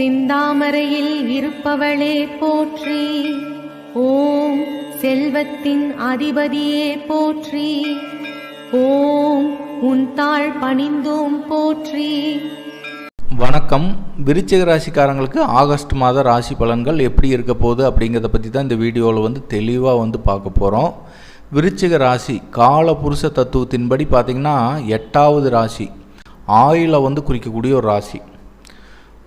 சிந்தாமரையில் இருப்பவளே போற்றி. ஓம் செல்வத்தின் அதிபதியே போற்றி. ஓம் உன் தாழ் பணிந்தோம் போற்றி. வணக்கம். விருச்சிக ராசிக்காரங்களுக்கு ஆகஸ்ட் மாத ராசி பலன்கள் எப்படி இருக்க போகுது அப்படிங்கிறத பற்றி தான் இந்த வீடியோவில் வந்து தெளிவாக வந்து பார்க்க போகிறோம் விருச்சிக ராசி கால புருஷ தத்துவத்தின்படி பார்த்திங்கன்னா எட்டாவது ராசி ஆயிலை வந்து குறிக்கக்கூடிய ஒரு ராசி.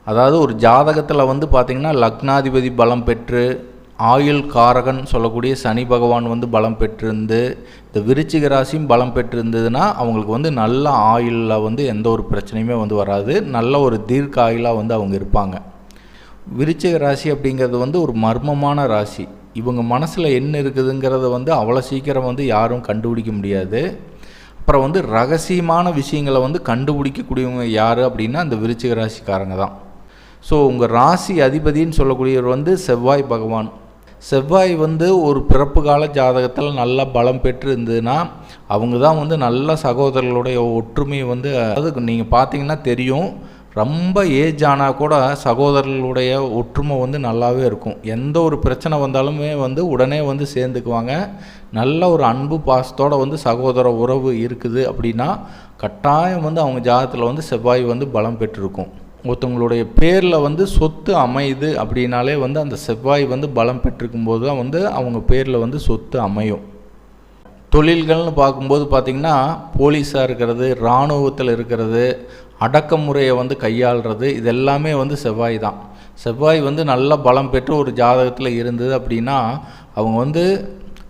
அதாவது ஒரு ஜாதகத்தில் வந்து பார்த்திங்கன்னா லக்னாதிபதி பலம் பெற்று ஆயுள் காரகன் சொல்லக்கூடிய சனி பகவான் வந்து பலம் பெற்றிருந்து இந்த விருச்சிக ராசியும் பலம் பெற்றிருந்ததுன்னா அவங்களுக்கு வந்து நல்ல ஆயுளில் வந்து எந்த ஒரு பிரச்சனையுமே வந்து வராது. நல்ல ஒரு தீர்க்க ஆயுளாக வந்து அவங்க இருப்பாங்க. விருச்சிக ராசி அப்படிங்கிறது வந்து ஒரு மர்மமான ராசி. இவங்க மனசில் என்ன இருக்குதுங்கிறத வந்து அவ்வளோ சீக்கிரம் வந்து யாரும் கண்டுபிடிக்க முடியாது. அப்புறம் வந்து ரகசியமான விஷயங்களை வந்து கண்டுபிடிக்கக்கூடியவங்க யார் அப்படின்னா அந்த விருச்சிக ராசிக்காரங்க தான். ஸோ உங்கள் ராசி அதிபதின்னு சொல்லக்கூடியவர் வந்து செவ்வாய் பகவான். செவ்வாய் வந்து ஒரு பிறப்பு கால ஜாதகத்தில் நல்லா பலம் பெற்று இருந்ததுன்னா அவங்க தான் வந்து நல்ல சகோதரர்களுடைய ஒற்றுமையை வந்து அதாவது நீங்கள் பார்த்தீங்கன்னா தெரியும் ரொம்ப ஏஜ் ஆனால் கூட சகோதரர்களுடைய ஒற்றுமை வந்து நல்லாவே இருக்கும். எந்த ஒரு பிரச்சனை வந்தாலுமே வந்து உடனே வந்து சேர்ந்துக்குவாங்க. நல்ல ஒரு அன்பு பாசத்தோடு வந்து சகோதர உறவு இருக்குது அப்படின்னா கட்டாயம் வந்து அவங்க ஜாதகத்தில் வந்து செவ்வாய் வந்து பலம் பெற்றிருக்கும். ஒருத்தவங்களுடைய பேரில் வந்து சொத்து அமையுது அப்படின்னாலே வந்து அந்த செவ்வாய் வந்து பலம் பெற்றிருக்கும் போது தான் வந்து அவங்க பேரில் வந்து சொத்து அமையும். தொழில்கள்னு பார்க்கும்போது பார்த்திங்கன்னா போலீஸாக இருக்கிறது இராணுவத்தில் இருக்கிறது அடக்கமுறையை வந்து கையாளுறது இது எல்லாமே வந்து செவ்வாய் தான். செவ்வாய் வந்து நல்ல பலம் பெற்று ஒரு ஜாதகத்தில் இருந்தது அப்படின்னா அவங்க வந்து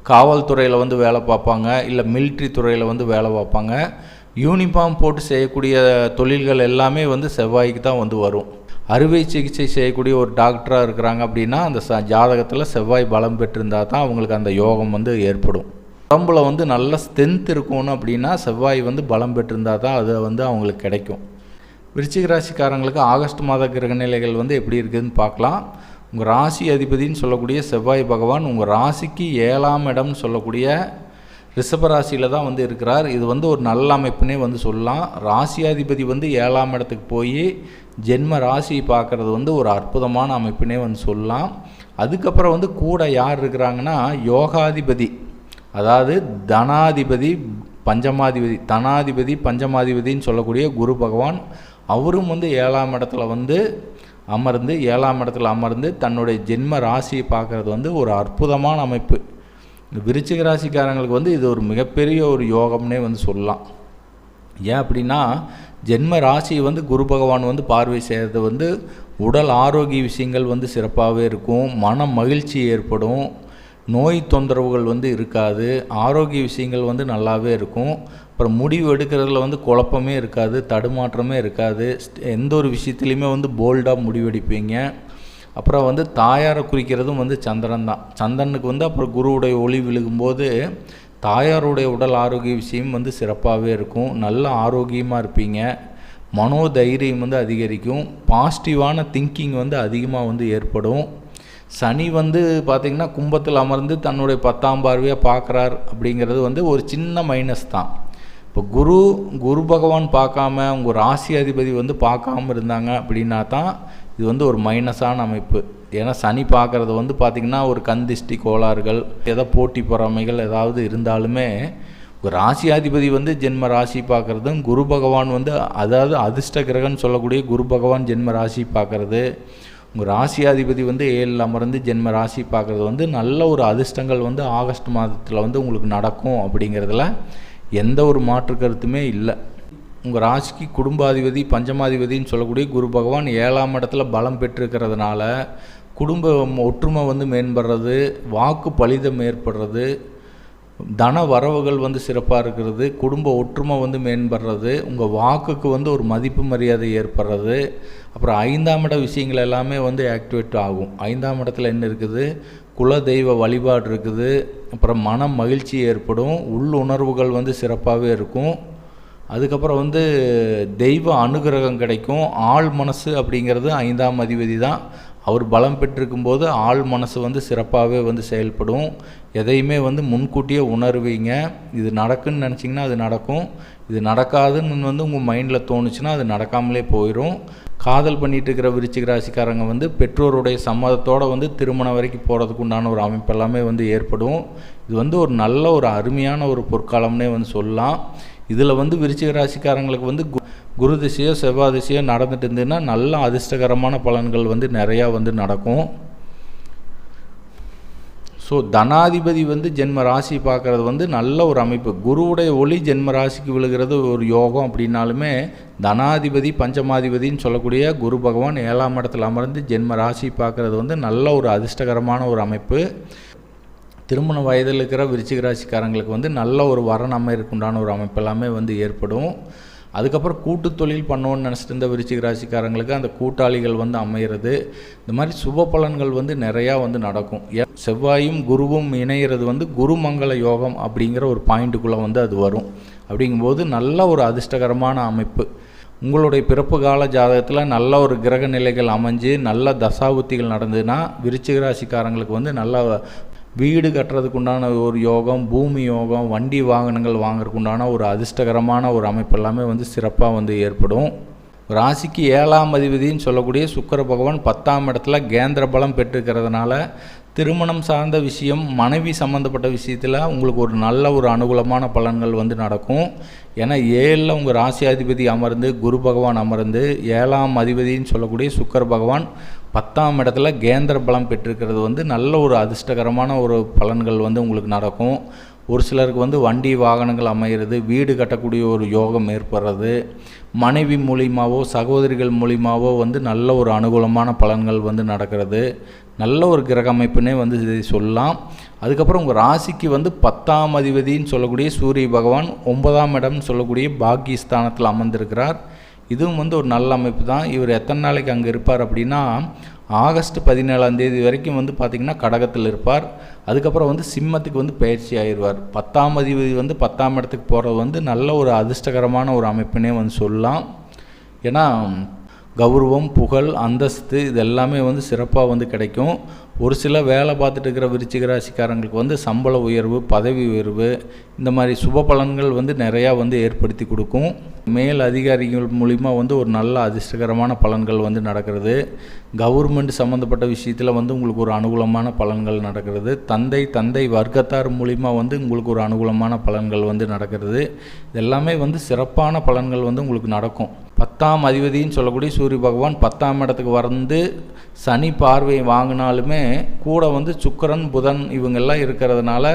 காவல்துறையில் வந்து வேலை பார்ப்பாங்க இல்லை மிலிட்ரி துறையில் வந்து வேலை பார்ப்பாங்க. யூனிஃபார்ம் போட்டு செய்யக்கூடிய தொழில்கள் எல்லாமே வந்து செவ்வாய்க்கு தான் வந்து வரும். அறுவை சிகிச்சை செய்யக்கூடிய ஒரு டாக்டராக இருக்கிறாங்க அப்படின்னா அந்த ச ஜாதகத்தில் செவ்வாய் பலம் பெற்றிருந்தால் தான் அவங்களுக்கு அந்த யோகம் வந்து ஏற்படும். உடம்புல வந்து நல்ல ஸ்ட்ரென்த் இருக்கணும் அப்படின்னா செவ்வாய் வந்து பலம் பெற்றிருந்தால் தான் அது வந்து அவங்களுக்கு கிடைக்கும். விருச்சிக ராசிக்காரங்களுக்கு ஆகஸ்ட் மாத கிரகநிலைகள் வந்து எப்படி இருக்குதுன்னு பார்க்கலாம். உங்கள் ராசி அதிபதின்னு சொல்லக்கூடிய செவ்வாய் பகவான் உங்கள் ராசிக்கு ஏழாம் இடம்னு சொல்லக்கூடிய ரிஷபராசியில் தான் வந்து இருக்கிறார். இது வந்து ஒரு நல்ல அமைப்புனே வந்து சொல்லலாம். ராசியாதிபதி வந்து ஏழாம் இடத்துக்கு போய் ஜென்ம ராசி பார்க்குறது வந்து ஒரு அற்புதமான அமைப்புனே வந்து சொல்லலாம். அதுக்கப்புறம் வந்து கூட யார் இருக்கிறாங்கன்னா யோகாதிபதி. அதாவது தனாதிபதி பஞ்சமாதிபதி தனாதிபதி பஞ்சமாதிபதின்னு சொல்லக்கூடிய குரு பகவான் அவரும் வந்து ஏழாம் இடத்துல வந்து அமர்ந்து ஏழாம் இடத்துல அமர்ந்து தன்னுடைய ஜென்ம ராசியை பார்க்குறது வந்து ஒரு அற்புதமான அமைப்பு. இந்த விருச்சிக ராசிக்காரங்களுக்கு வந்து இது ஒரு மிகப்பெரிய ஒரு யோகம்னே வந்து சொல்லலாம். ஏன் அப்படின்னா ஜென்ம ராசி வந்து குரு பகவான் வந்து பார்வை செய்கிறது வந்து உடல் ஆரோக்கிய விஷயங்கள் வந்து சிறப்பாகவே இருக்கும். மன மகிழ்ச்சி ஏற்படும். நோய் தொந்தரவுகள் வந்து இருக்காது. ஆரோக்கிய விஷயங்கள் வந்து நல்லாவே இருக்கும். அப்புறம் முடிவு எடுக்கிறதுல வந்து குழப்பமே இருக்காது. தடுமாற்றமே இருக்காது. எந்த ஒரு விஷயத்துலையுமே வந்து போல்டாக முடிவெடுப்பீங்க. அப்புறம் வந்து தாயாரை குறிக்கிறதும் வந்து சந்திரன் தான். சந்திரனுக்கு வந்து அப்புறம் குருவுடைய ஒளி விழுகும்போது தாயாருடைய உடல் ஆரோக்கிய விஷயம் வந்து சிறப்பாகவே இருக்கும். நல்ல ஆரோக்கியமாக இருப்பீங்க. மனோதைரியம் வந்து அதிகரிக்கும். பாசிட்டிவான திங்கிங் வந்து அதிகமாக வந்து ஏற்படும். சனி வந்து பார்த்திங்கன்னா கும்பத்தில் அமர்ந்து தன்னுடைய பத்தாம் பார்வையாக பார்க்குறார் அப்படிங்கிறது வந்து ஒரு சின்ன மைனஸ் தான். இப்போ குரு குரு பகவான் பார்க்காம உங்கள் ராசி அதிபதி வந்து பார்க்காம இருந்தாங்க அப்படின்னா தான் இது வந்து ஒரு மைனஸான அமைப்பு. ஏன்னா சனி பார்க்குறது வந்து பார்த்திங்கன்னா ஒரு கந்திஷ்டி கோளாறுகள் ஏதோ போட்டி பொறாமைகள் ஏதாவது இருந்தாலுமே ஒரு ராசியாதிபதி வந்து ஜென்ம ராசி பார்க்குறதும் குரு பகவான் வந்து அதாவது அதிர்ஷ்ட கிரகன்னு சொல்லக்கூடிய குரு பகவான் ஜென்ம ராசி பார்க்குறது உங்கள் ராசியாதிபதி வந்து ஏழில் அமர்ந்து ஜென்ம ராசி பார்க்குறது வந்து நல்ல ஒரு அதிர்ஷ்டங்கள் வந்து ஆகஸ்ட் மாதத்தில் வந்து உங்களுக்கு நடக்கும் அப்படிங்கிறதுல எந்த ஒரு மாற்று கருத்துமே இல்லை. உங்கள் ராசிக்கு குடும்பாதிபதி பஞ்சமாதிபதின்னு சொல்லக்கூடிய குரு பகவான் ஏழாம் இடத்துல பலம் பெற்றிருக்கிறதுனால குடும்ப ஒற்றுமை வந்து மேம்படுறது வாக்கு பலிதம் ஏற்படுறது தன வரவுகள் வந்து சிறப்பாக இருக்கிறது குடும்ப ஒற்றுமை வந்து மேம்படுறது உங்கள் வாக்குக்கு வந்து ஒரு மதிப்பு மரியாதை ஏற்படுறது அப்புறம் ஐந்தாம் இட விஷயங்கள் எல்லாமே வந்து ஆக்டிவேட் ஆகும். ஐந்தாம் இடத்துல என்ன இருக்குது? குல தெய்வ வழிபாடு இருக்குது அப்புறம் மன மகிழ்ச்சி ஏற்படும் உள்ளுணர்வுகள் வந்து சிறப்பாகவே இருக்கும். அதுக்கப்புறம் வந்து தெய்வ அனுகிரகம் கிடைக்கும். ஆள் மனசு அப்படிங்கிறது ஐந்தாம் அதிபதி தான். அவர் பலம் பெற்றிருக்கும்போது ஆள் மனசு வந்து சிறப்பாகவே வந்து செயல்படும். எதையுமே வந்து முன்கூட்டியே உணர்வீங்க. இது நடக்குன்னு நினச்சிங்கன்னா அது நடக்கும். இது நடக்காதுன்னு வந்து உங்கள் மைண்டில் தோணுச்சுன்னா அது நடக்காமலே போயிடும் காதல் பண்ணிகிட்டு இருக்கிற விருச்சிக ராசிக்காரங்க வந்து பெற்றோருடைய சம்மதத்தோடு வந்து திருமணம் வரைக்கும் போகிறதுக்கு உண்டான ஒரு அமைப்பு எல்லாமே வந்து ஏற்படும். இது வந்து ஒரு நல்ல ஒரு அருமையான ஒரு பொற்காலம்னே வந்து சொல்லலாம். இதில் வந்து விருச்சிக ராசிக்காரங்களுக்கு வந்து கு- குரு திசையோ செவ்வாய் திசையோ நடந்துட்டு இருந்ததுன்னா நல்ல அதிர்ஷ்டகரமான பலன்கள் வந்து நிறையா வந்து நடக்கும். ஸோ தனாதிபதி வந்து ஜென்ம ராசி பார்க்குறது வந்து நல்ல ஒரு அமைப்பு. குருவுடைய ஒளி ஜென்ம ராசிக்கு விழுகிறது ஒரு யோகம் அப்படின்னாலுமே தனாதிபதி பஞ்சமாதிபதின்னு சொல்லக்கூடிய குரு பகவான் ஏழாம் இடத்துல அமர்ந்து ஜென்ம ராசி பார்க்குறது வந்து நல்ல ஒரு அதிர்ஷ்டகரமான ஒரு அமைப்பு. திருமண வயதில் இருக்கிற விருச்சிக ராசிக்காரங்களுக்கு வந்து நல்ல ஒரு வரன் அமைப்புண்டான ஒரு அமைப்பு எல்லாமே வந்து ஏற்படும். அதுக்கப்புறம் கூட்டு தொழில் பண்ணோன்னு நினச்சிட்டு இருந்த விருச்சிக ராசிக்காரங்களுக்கு அந்த கூட்டாளிகள் வந்து அமையிறது. இந்த மாதிரி சுப பலன்கள் வந்து நிறையா வந்து நடக்கும். செவ்வாயும் குருவும் இணையிறது வந்து குருமங்கள யோகம் அப்படிங்கிற ஒரு பாயிண்ட்டுக்குள்ளே வந்து அது வரும். அப்படிங்கும்போது நல்ல ஒரு அதிர்ஷ்டகரமான அமைப்பு. உங்களுடைய பிறப்பு கால ஜாதகத்தில் நல்ல ஒரு கிரக நிலைகள் அமைஞ்சு நல்ல தசாபுத்திகள் நடந்ததுன்னா விருச்சிக ராசிக்காரங்களுக்கு வந்து நல்ல வீடு கட்டுறதுக்கு உண்டான ஒரு யோகம் பூமி யோகம் வண்டி வாகனங்கள் வாங்குறதுக்கு உண்டான ஒரு அதிர்ஷ்டகரமான ஒரு அமைப்பு எல்லாமே வந்து சிறப்பாக வந்து ஏற்படும். ராசிக்கு ஏழாம் அதிபதின்னு சொல்லக்கூடிய சுக்கர பகவான் பத்தாம் இடத்துல கேந்திர பலம் பெற்றிருக்கிறதுனால திருமணம் சார்ந்த விஷயம் மனைவி சம்மந்தப்பட்ட விஷயத்தில் உங்களுக்கு ஒரு நல்ல ஒரு அனுகூலமான பலன்கள் வந்து நடக்கும். ஏன்னா ஏழில் உங்கள் ராசியாதிபதி அமர்ந்து குரு பகவான் அமர்ந்து ஏழாம் அதிபதின்னு சொல்லக்கூடிய சுக்கர் பகவான் பத்தாம் இடத்துல கேந்திர பலம் பெற்றிருக்கிறது வந்து நல்ல ஒரு அதிர்ஷ்டகரமான ஒரு பலன்கள் வந்து உங்களுக்கு நடக்கும். ஒரு சிலருக்கு வந்து வண்டி வாகனங்கள் அமைகிறது வீடு கட்டக்கூடிய ஒரு யோகம் ஏற்படுறது. மனைவி மூலியமாகவோ சகோதரிகள் மூலியமாகவோ வந்து நல்ல ஒரு அனுகூலமான பலன்கள் வந்து நடக்கிறது. நல்ல ஒரு கிரக அமைப்புனே வந்து இதை சொல்லலாம். அதுக்கப்புறம் உங்கள் ராசிக்கு வந்து பத்தாம் அதிபதின்னு சொல்லக்கூடிய சூரிய பகவான் ஒன்பதாம் இடம்னு சொல்லக்கூடிய பாக்கியஸ்தானத்தில் அமர்ந்திருக்கிறார். இதுவும் வந்து ஒரு நல்ல அமைப்பு தான். இவர் எத்தனை நாளைக்கு அங்கே இருப்பார் அப்படின்னா ஆகஸ்ட் பதினேழாம் தேதி வரைக்கும் வந்து பார்த்திங்கன்னா கடகத்தில் இருப்பார். அதுக்கப்புறம் வந்து சிம்மத்துக்கு வந்து பயிற்சி ஆயிடுவார். பத்தாம் அதிபதி வந்து பத்தாம் இடத்துக்கு போகிறது வந்து நல்ல ஒரு அதிர்ஷ்டகரமான ஒரு அமைப்புனே வந்து சொல்லலாம். ஏன்னா கௌரவம் புகழ் அந்தஸ்து இது எல்லாமே வந்து சிறப்பாக வந்து கிடைக்கும். ஒரு சில வேலை பார்த்துட்டு இருக்கிற விருச்சிக ராசிக்காரங்களுக்கு வந்து சம்பள உயர்வு பதவி உயர்வு இந்த மாதிரி சுப பலன்கள் வந்து நிறையா வந்து ஏற்படுத்தி கொடுக்கும். மேல் அதிகாரிகள் மூலிமா வந்து ஒரு நல்ல அதிர்ஷ்டகரமான பலன்கள் வந்து நடக்கிறது. கவர்மெண்ட் சம்மந்தப்பட்ட விஷயத்தில் வந்து உங்களுக்கு ஒரு அனுகூலமான பலன்கள் நடக்கிறது. தந்தை தந்தை வர்க்கத்தார் மூலிமா வந்து உங்களுக்கு ஒரு அனுகூலமான பலன்கள் வந்து நடக்கிறது. இதெல்லாமே வந்து சிறப்பான பலன்கள் வந்து உங்களுக்கு நடக்கும். பத்தாம் அதிபதின்னு சொல்லக்கூடிய சூரிய பகவான் பத்தாம் இடத்துக்கு வந்து சனி பார்வை வாங்கினாலுமே கூட வந்து சுக்கரன் புதன் இவங்கெல்லாம் இருக்கிறதுனால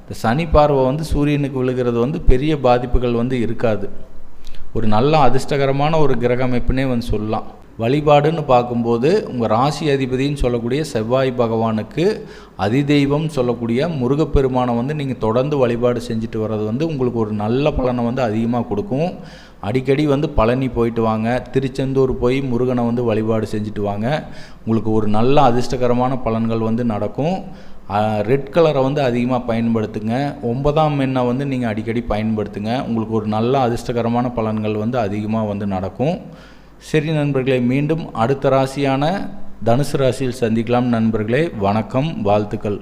இந்த சனி பார்வை வந்து சூரியனுக்கு விழுகிறது வந்து பெரிய பாதிப்புகள் வந்து இருக்காது. ஒரு நல்ல அதிர்ஷ்டகரமான ஒரு கிரக அமைப்புனே வந்து சொல்லலாம். வழிபாடுன்னு பார்க்கும்போது உங்கள் ராசி அதிபதின்னு சொல்லக்கூடிய செவ்வாய் பகவானுக்கு அதிதெய்வம் சொல்லக்கூடிய முருகப்பெருமானை வந்து நீங்கள் தொடர்ந்து வழிபாடு செஞ்சுட்டு வர்றது வந்து உங்களுக்கு ஒரு நல்ல பலனை வந்து அதிகமாக கொடுக்கும். அடிக்கடி வந்து பழனி போயிட்டு வாங்க திருச்செந்தூர் போய் முருகனை வந்து வழிபாடு செஞ்சுட்டு வாங்க. உங்களுக்கு ஒரு நல்ல அதிர்ஷ்டகரமான பலன்கள் வந்து நடக்கும். ரெட் கலரை வந்து அதிகமாக பயன்படுத்துங்க. ஒன்பதாம் எண்ணை வந்து நீங்கள் அடிக்கடி பயன்படுத்துங்க. உங்களுக்கு ஒரு நல்ல அதிர்ஷ்டகரமான பலன்கள் வந்து அதிகமாக வந்து நடக்கும். சரி நண்பர்களே மீண்டும் அடுத்த ராசியான தனுசு ராசியில் சந்திக்கலாம். நண்பர்களே வணக்கம் வாழ்த்துக்கள்.